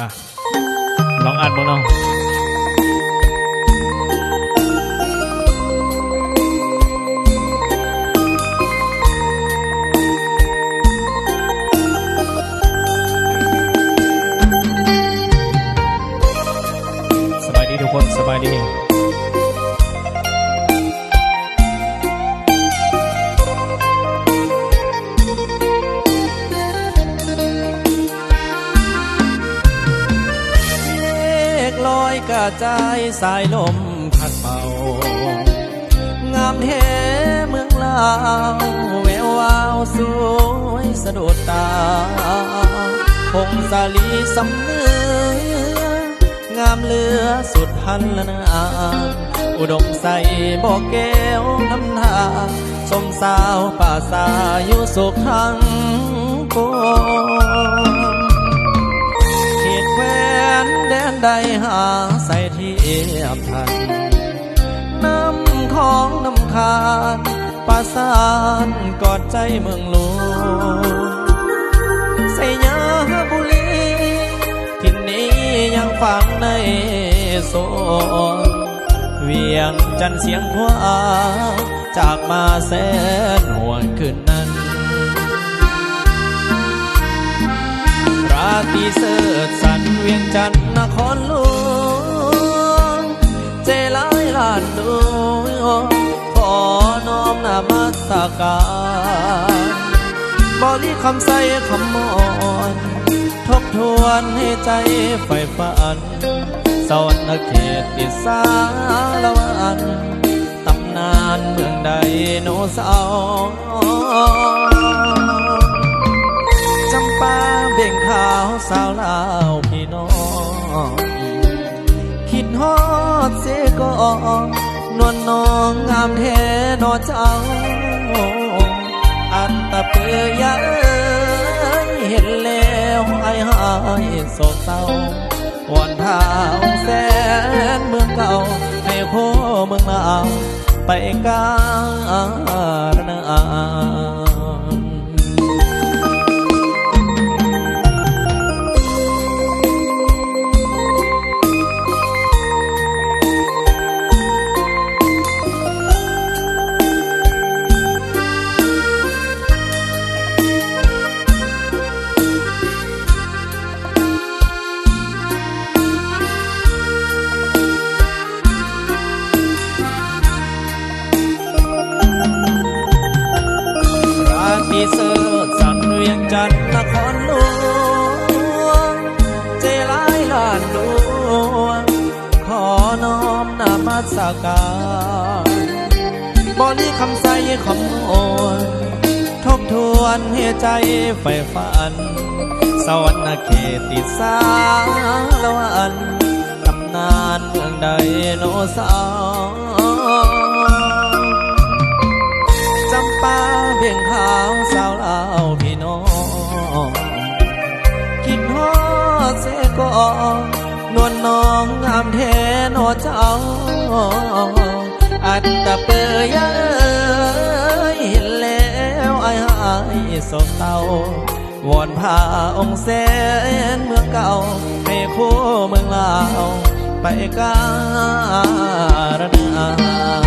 อะลองอ่านบ้างน้อง กระจายสายลมพัดเป่างามแท้เมืองลาวแวววาวสวยสะดุดตาคงสาลีสำเนืองามเลือสุดพันละนาอุดมใสบอกแก้วน้ำทาสมสาวป่าสาอยู่สุขทั้งปวง ใดหาใส่เทียบทันน้ำของน้ำคานปราสานกอดใจเมืองหลวงใส่ยาบุรีที่นี้ยังฟังในโซนเวียงจันเสียงควาจากมาแสนห่วงคืนนั้นรา ตรีเสิร์ชสันเวียงจันทน์นครหลวงเจหลายล้านดวงขอน้อมนามัสการบริคำใส่คำมอนทบทวนให้ใจใฝ่ฝันสวรรค์เขตติสารวันตำนานเมืองใดโนเสาร์ คิดฮอดเสก่อนนวลน้องงามแท้นอเจ้า อันตะเปือยเอ้ยเห็นแล้วไอ้หายโศกเศร้าวอนทางแสนเมืองเก่า ให้โคเมืองลาวไปการนา จันทน์นครหลวงเจหลายลานดวง ขอน้อมนามัสการบริคำใส่คำโอนทบทวนให้ใจใฝ่ฝัน สวรรค์เขตติดสารวันตำนานเมืองใดโนสาร์ คิดฮอดเสก่อนนวลน้องงามแท้นอเจ้า อันตะเปยเอ้ยเห็นแล้วไอ้หายโศกเศร้าวอนพาองค์แสนเมืองเก่า ให้คู่เมืองลาว ไปการนา